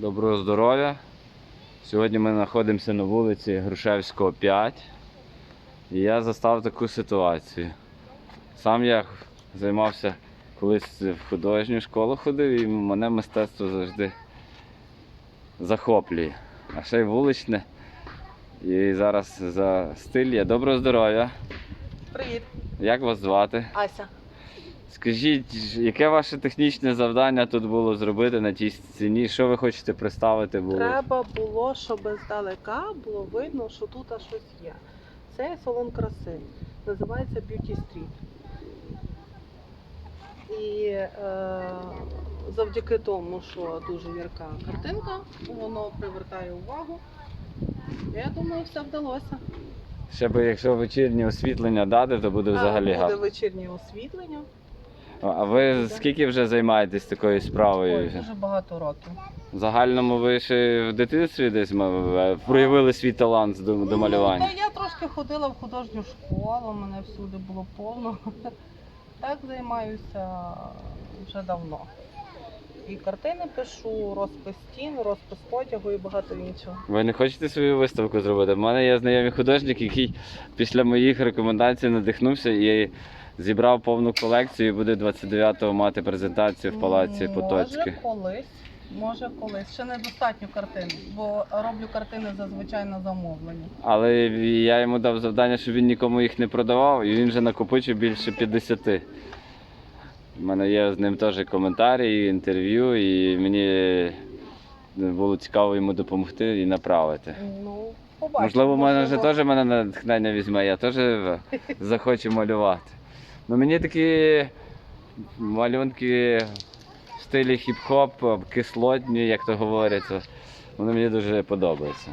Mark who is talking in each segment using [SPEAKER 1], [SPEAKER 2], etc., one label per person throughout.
[SPEAKER 1] Доброго здоров'я. Сьогодні ми знаходимося на вулиці Грушевського 5. І я застав таку ситуацію. Сам я займався колись в художню школу ходив і мене мистецтво завжди захоплює. А ще й вуличне. І зараз за стиль є. Доброго здоров'я.
[SPEAKER 2] Привіт,
[SPEAKER 1] Як вас звати?
[SPEAKER 2] Ася.
[SPEAKER 1] Скажіть, яке ваше технічне завдання тут було зробити на тій стіні? Що ви хочете представити було?
[SPEAKER 2] Треба було, щоб здалека було видно, що тут щось є. Це салон краси. Називається Beauty Street. І е, завдяки тому, що дуже ярка картинка, воно привертає увагу. Я думаю, все вдалося.
[SPEAKER 1] Ще би якщо вечірнє освітлення дати, то буде взагалі
[SPEAKER 2] Буде вечірнє освітлення.
[SPEAKER 1] А ви скільки вже займаєтесь такою
[SPEAKER 2] Ой,
[SPEAKER 1] справою?
[SPEAKER 2] дуже багато років.
[SPEAKER 1] В загальному ви ще в дитинстві десь м- е, проявили свій талант до, до малювання?
[SPEAKER 2] Ну, та я трошки ходила в художню школу, мене всюди було повно. Так займаюся вже давно. І картини пишу, розпис стін, розпис потягу і багато іншого.
[SPEAKER 1] Ви не хочете свою виставку зробити? У мене є знайомий художник, який після моїх рекомендацій надихнувся і зібрав повну колекцію і буде 29-го мати презентацію в палаці Потоцьке.
[SPEAKER 2] Може колись, може колись. Ще недостатньо картин, бо роблю картини зазвичай на замовлення.
[SPEAKER 1] Але я йому дав завдання, щоб він нікому їх не продавав, і він вже накопичив більше 50. У мене є з ним теж коментарі, інтерв'ю, і мені було цікаво йому допомогти і направити.
[SPEAKER 2] Ну, побачимо.
[SPEAKER 1] Можливо, в мене вже теж мене натхнення візьме, я теж захочу малювати. Ну мені такі малюнки в стилі хіп-хоп, кислотні, як то говориться, вони мені дуже подобаються.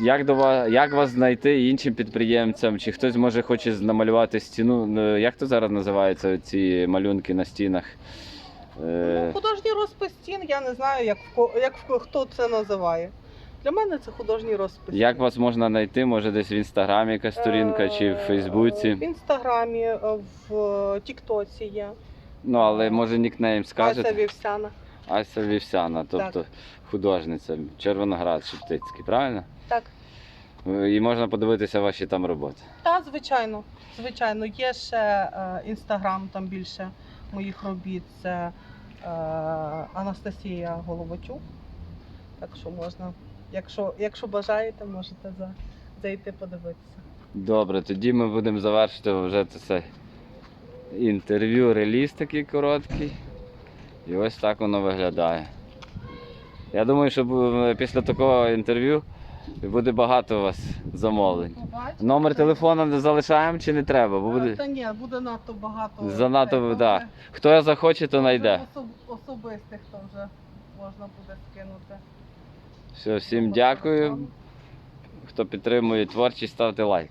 [SPEAKER 1] Як, до вас, як вас знайти іншим підприємцям? Чи хтось може хоче намалювати стіну? Ну, Як то зараз називаються ці малюнки на стінах? Е,
[SPEAKER 2] Ну, художній розпис стін, я не знаю, як, як хто це називає. Для мене це художній розпис.
[SPEAKER 1] Як вас можна знайти? Може десь в інстаграмі якась сторінка чи в
[SPEAKER 2] Е,
[SPEAKER 1] Фейсбуці?
[SPEAKER 2] В інстаграмі, е, в Тіктоці є.
[SPEAKER 1] Ну, але може нікнейм
[SPEAKER 2] Ася
[SPEAKER 1] скажете?
[SPEAKER 2] Вівсяна.
[SPEAKER 1] Ася Вівсяна, тобто художниця, Червоноград Шептицький, правильно?
[SPEAKER 2] Так.
[SPEAKER 1] І можна подивитися ваші там роботи.
[SPEAKER 2] Та, звичайно. Звичайно, є ще інстаграм, там більше моїх робіт. Це е, Анастасія Головачук. Так що можна, якщо, якщо бажаєте, можете за, зайти подивитися.
[SPEAKER 1] Добре, тоді ми будемо завершити вже це інтерв'ю, реліз такий короткий. І ось так воно виглядає. Я думаю, що після такого інтерв'ю буде багато у вас замовлень.
[SPEAKER 2] Побачите?
[SPEAKER 1] Номер телефону не залишаємо чи не треба? Бо
[SPEAKER 2] Е,
[SPEAKER 1] буде...
[SPEAKER 2] Та ні, буде надто багато.
[SPEAKER 1] Занадто,
[SPEAKER 2] цього,
[SPEAKER 1] да. Хто захоче, то знайде.
[SPEAKER 2] особ- Особистих то вже можна буде скинути.
[SPEAKER 1] Все, всім дякую. Хто підтримує творчість, ставте лайк.